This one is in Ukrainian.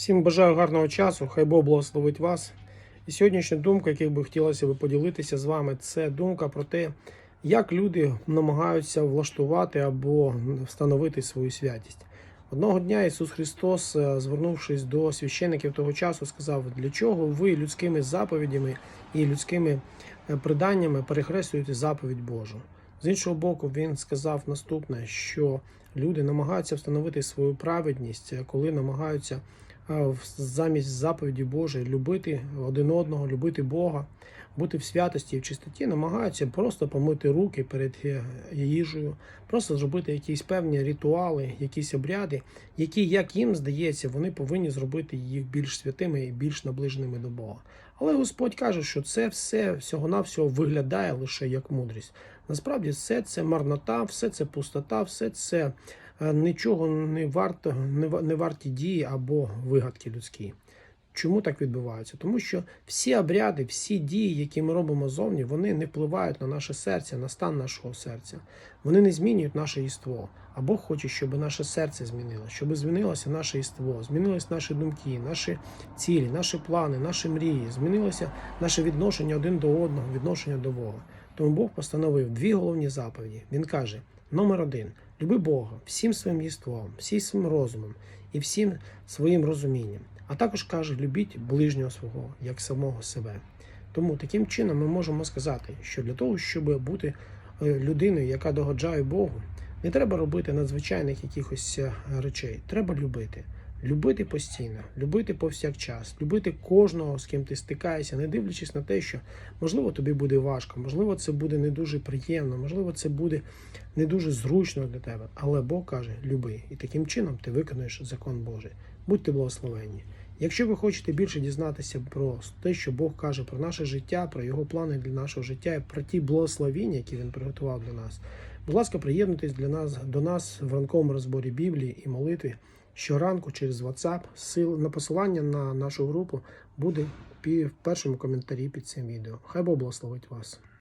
Всім бажаю гарного часу, хай Бог благословить вас. І сьогоднішня думка, яку би хотілося би поділитися з вами, це думка про те, як люди намагаються влаштувати або встановити свою святість. Одного дня Ісус Христос, е, звернувшись до священиків того часу, сказав: для чого ви людськими заповідями і людськими е, приданнями перехреслюєте заповідь Божу? З іншого боку, він сказав наступне, що люди намагаються встановити свою праведність, е, коли намагаються замість заповіді Божої любити один одного, любити Бога, бути в святості і в чистоті, намагаються просто помити руки перед е, їжею, просто зробити якісь певні ритуали, якісь обряди, які, як їм здається, вони повинні зробити їх більш святими і більш наближеними до Бога. Але Господь каже, що це все всього-навсього виглядає лише як мудрість. Насправді, все це марнота, все це пустота, все це нічого не варто, не варті дії або вигадки людські. Чому так відбувається? Тому що всі обряди, всі дії, які ми робимо зовні, вони не впливають на наше серце, на стан нашого серця. Вони не змінюють наше єство. А Бог хоче, щоб наше серце змінилося, щоб змінилося наше єство, змінились наші думки, наші цілі, наші плани, наші мрії, змінилося наше відношення один до одного, відношення до Бога. Тому Бог постановив дві головні заповіді. Він каже: номер один люби Бога всім своїм єством, всім своїм розумом і всім своїм розумінням. А також каже: любіть ближнього свого як самого себе. Тому таким чином ми можемо сказати, що для того, щоб бути е, людиною, яка догоджає Богу, не треба робити надзвичайних якихось е, речей. Треба любити. Любити постійно, любити повсякчас, любити кожного, з ким ти стикаєшся, не дивлячись на те, що можливо тобі буде важко, можливо, це буде не дуже приємно, можливо, це буде не дуже зручно для тебе. Але Бог каже: люби, і таким чином ти виконуєш закон Божий. Будьте благословенні. Якщо ви хочете більше дізнатися про те, що Бог каже про наше життя, про його плани для нашого життя і про ті благословіння, які він приготував для нас, будь ласка, приєднуйтесь для нас до нас в ранковому розборі Біблії і молитві. Щоранку через WhatsApp. Сил на посилання на нашу групу буде в першому коментарі під цим відео. Хай Бог благословить вас.